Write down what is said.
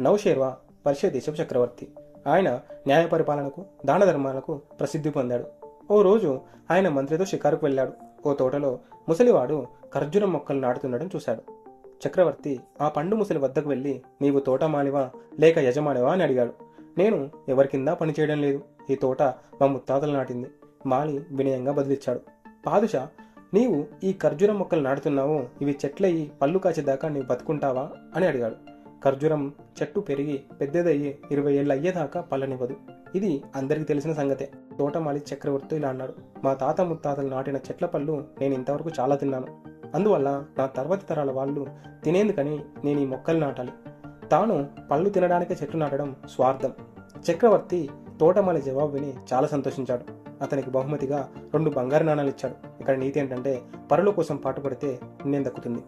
నౌషేర్వా Persia దేశపు చక్రవర్తి. ఆయన న్యాయ పరిపాలనకు దాన ధర్మాలకు ప్రసిద్ధి పొందాడు. ఓ రోజు ఆయన మంత్రితో షికారుకు వెళ్ళాడు. ఓ తోటలో ముసలివాడు ఖర్జూరం మొక్కలు నాటుతుండడం చూశాడు. చక్రవర్తి ఆ పండు ముసలి వద్దకు వెళ్ళి నీవు తోటమాలివా లేక యజమానివా? అని అడిగాడు. నేను ఎవరి కింద పని చేయడం లేదు. ఈ తోట మా ముత్తాతలు నాటింది. మాలి వినయంగా బదిలిచ్చాడు. పాదుషా నీవు ఈ ఖర్జూరం మొక్కలు నాటుతున్నావు. ఇవి చెట్లయి పళ్ళు కాచేదాకా నీవు బతుకుంటావా? అని అడిగాడు. ఖర్జూరం చెట్టు పెరిగి పెద్దదయ్యి ఇరవై ఏళ్ళు అయ్యేదాకా పళ్ళనివ్వదు. ఇది అందరికీ తెలిసిన సంగతే. తోటమాలి చక్రవర్తి ఇలా అన్నాడు. మా తాత ముత్తాతలు నాటిన చెట్ల పళ్ళు నేను ఇంతవరకు చాలా తిన్నాను. అందువల్ల నా తర్వాతి తరాల వాళ్ళు తినేందుకని నేను ఈ మొక్కలు నాటాలి. తాను పళ్ళు తినడానికే చెట్టు నాటడం స్వార్థం. చక్రవర్తి తోటమాలి జవాబు విని చాలా సంతోషించాడు. అతనికి బహుమతిగా రెండు బంగారు నాణాలు ఇచ్చాడు. ఇక్కడ నీతి ఏంటంటే పరుల కోసం పాటుపడితే పుణ్యం దక్కుతుంది